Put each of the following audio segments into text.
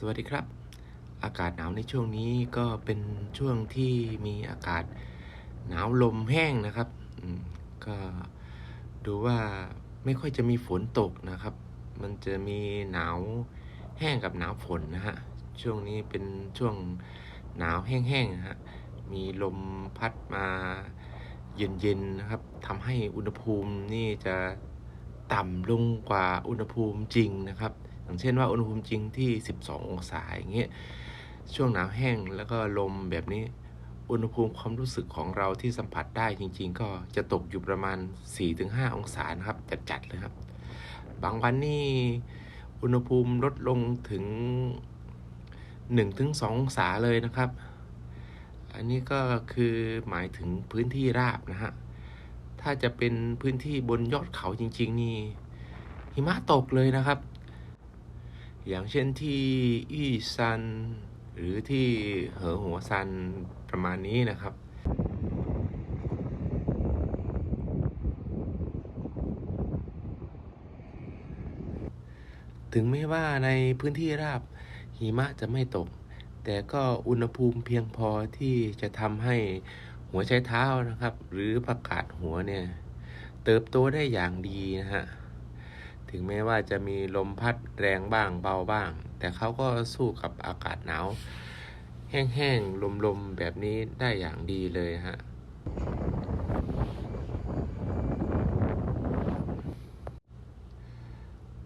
สวัสดีครับ อากาศหนาวในช่วงนี้ก็เป็นช่วงที่มีอากาศหนาวลมแห้งนะครับก็ดูว่าไม่ค่อยจะมีฝนตกนะครับ มันจะมีหนาวแห้งกับหนาวฝนนะฮะช่วงนี้เป็นช่วงหนาวแห้งๆนะฮะมีลมพัดมาเย็นๆนะครับทำให้อุณหภูมินี่จะต่ำลงกว่าอุณหภูมิจริงนะครับ อย่างเช่นว่าอุณหภูมิจริงที่ 12 องศาอย่างเงี้ยช่วงหนาวแห้งแล้วก็ลมแบบนี้ อุณหภูมิความรู้สึกของเราที่สัมผัสได้จริง ๆ ก็จะตกอยู่ประมาณ 4-5 องศานะครับ จัดๆเลยครับ บางวันนี่อุณหภูมิลดลงถึง 1-2 องศาเลยนะครับ อันนี้ก็คือหมายถึงพื้นที่ราบนะฮะถ้าจะเป็นพื้นที่บนยอดเขาจริง ๆ นี่หิมะตกเลยนะครับ อย่างเช่นที่อี้ซัน หรือที่เหอหัวซันประมาณนี้นะครับถึงแม้ว่าในพื้นที่ราบหิมะจะไม่ตก แต่ก็อุณหภูมิเพียงพอที่จะทำให้หัวใช้เท้านะครับ หรือประกาศหัวเนี่ย เติบโตได้อย่างดีนะฮะ ถึงแม้ว่าจะมีลมพัดแรงบ้างเบาบ้าง แต่เขาก็สู้กับอากาศหนาว แห้งๆ ลมๆ แบบนี้ได้อย่างดีเลยฮะ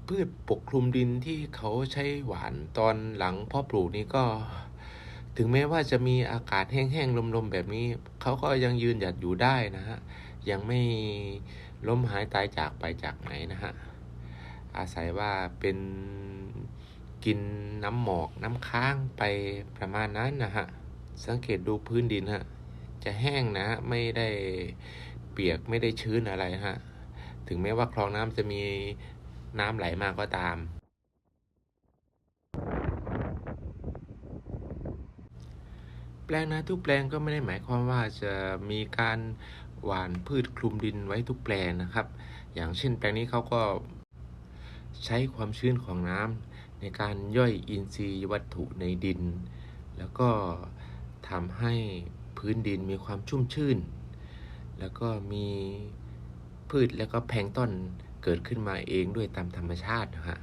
พืชปกคลุมดินที่เขาใช้หวานตอนหลังพาะปลูกนี่ก็ ถึงแม้ว่าจะมีอากาศแห้งๆ ลมๆ แบบนี้ เขาก็ยังยืนหยัดอยู่ได้นะฮะ ยังไม่ล้มหายตายจากไปจากไหนนะฮะ อาศัยว่าเป็นกินน้ำหมอกน้ำค้างไปประมาณนั้นนะฮะ สังเกตดูพื้นดินฮะ จะแห้งนะไม่ได้เปียกไม่ได้ชื้นอะไรฮะ ถึงแม้ว่าคลองน้ำจะมีน้ำไหลมาก็ตาม แปลงนาทุกแปลงก็ไม่ได้หมายความว่าจะมีการหว่านพืชคลุมดินไว้ทุกแปลงนะครับ อย่างเช่นแปลงนี้เขาก็ ใช้ความชื้นของน้ำในการย่อยอินทรีย์วัตถุในดิน แล้วก็ทำให้พื้นดินมีความชุ่มชื่น แล้วก็มีพืชแล้วก็แพลงต้นเกิดขึ้นมาเองด้วยตามธรรมชาตินะฮะ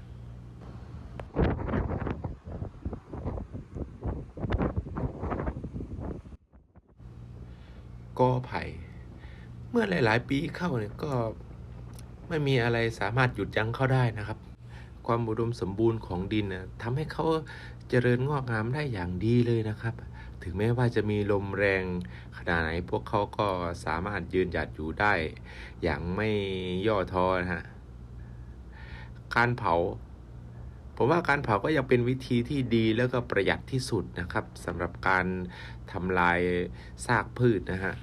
กอไผ่ เมื่อหลาย ๆ ปีเข้าเนี่ยก็ ไม่มีอะไรสามารถหยุดยั้งเขาได้นะครับ ความอุดมสมบูรณ์ของดินนะทำให้เขาเจริญงอกงามได้อย่างดีเลยนะครับ ถึงแม้ว่าจะมีลมแรงขนาดไหน พวกเขาก็สามารถยืนหยัดอยู่ได้ อย่างไม่ย่อท้อนะฮะการเผาผมว่าการเผาก็ยังเป็นวิธีที่ดีแล้วก็ประหยัดที่สุดนะครับสำหรับการทำลายซากพืชนะฮะ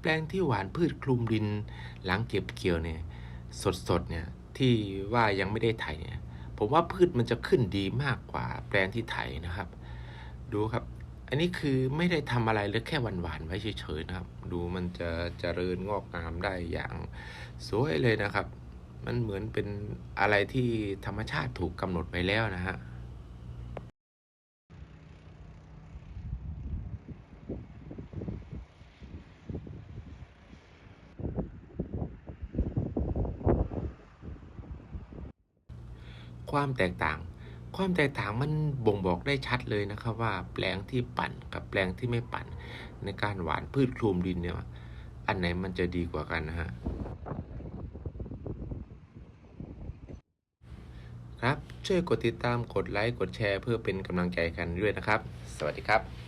แปลงที่หวานพืชคลุมดินหลังเก็บเกี่ยวเนี่ยสดๆเนี่ยที่ว่ายังไม่ได้ไถเนี่ยผมว่าพืชมันจะขึ้นดีมากกว่าแปลงที่ไถนะครับ ดูครับ อันนี้คือไม่ได้ทำอะไรเลยแค่หวานๆไว้เฉยๆนะครับ ดูมันจะเจริญงอกงามได้อย่างสวยเลยนะครับ มันเหมือนเป็นอะไรที่ธรรมชาติถูกกำหนดไปแล้วนะฮะ ความแตกต่าง ความแตกต่างมันบ่งบอกได้ชัดเลยนะครับว่าแปลงที่ปั่นกับแปลงที่ไม่ปั่น ในการหวานพืชคลุมดินเนี่ยอันไหนมันจะดีกว่ากันนะฮะครับ ช่วยกดติดตามกดไลค์กดแชร์เพื่อเป็นกำลังใจกันด้วยนะครับ สวัสดีครับ